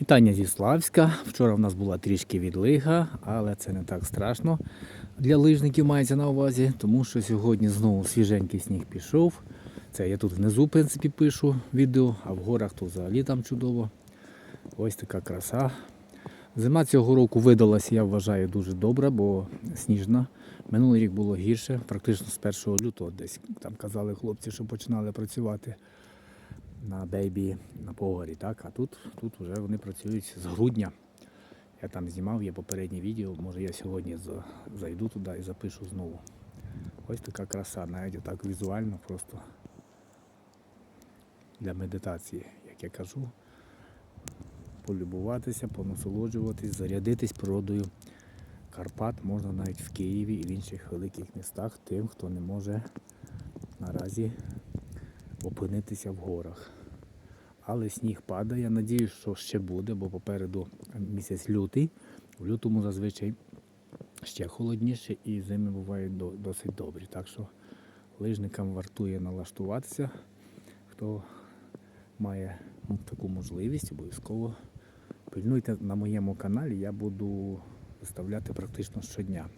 Вітання зі Славська. Вчора в нас була трішки відлига, але це не так страшно для лижників мається на увазі, тому що сьогодні знову свіженький сніг пішов. Це я тут внизу, в принципі, пишу відео, а в горах то взагалі там чудово. Ось така краса. Зима цього року видалась, я вважаю, дуже добра, бо сніжна. Минулий рік було гірше, практично з 1 лютого десь там казали хлопці, що починали працювати на бейбі на погорі. Так? А тут, тут вже вони працюють з грудня. Я там знімав, є попереднє відео, може я сьогодні зайду туди і запишу знову. Ось така краса, навіть отак візуально просто для медитації, як я кажу. Полюбуватися, понасолоджуватись, зарядитись природою Карпат можна навіть в Києві і в інших великих містах тим, хто не може наразі опинитися в горах. Але сніг падає. Я Надіюсь, що ще буде, бо попереду місяць лютий. В лютому зазвичай ще холодніше і зими бувають досить добрі. Так що лижникам вартує налаштуватися. Хто має таку можливість, обов'язково пильнуйте на моєму каналі, я буду виставляти практично щодня.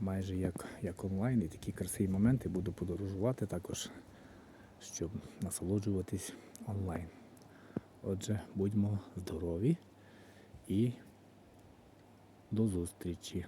Майже як, як онлайн і такі красиві моменти буду подорожувати також, щоб насолоджуватись онлайн. Отже, будьмо здорові і до зустрічі!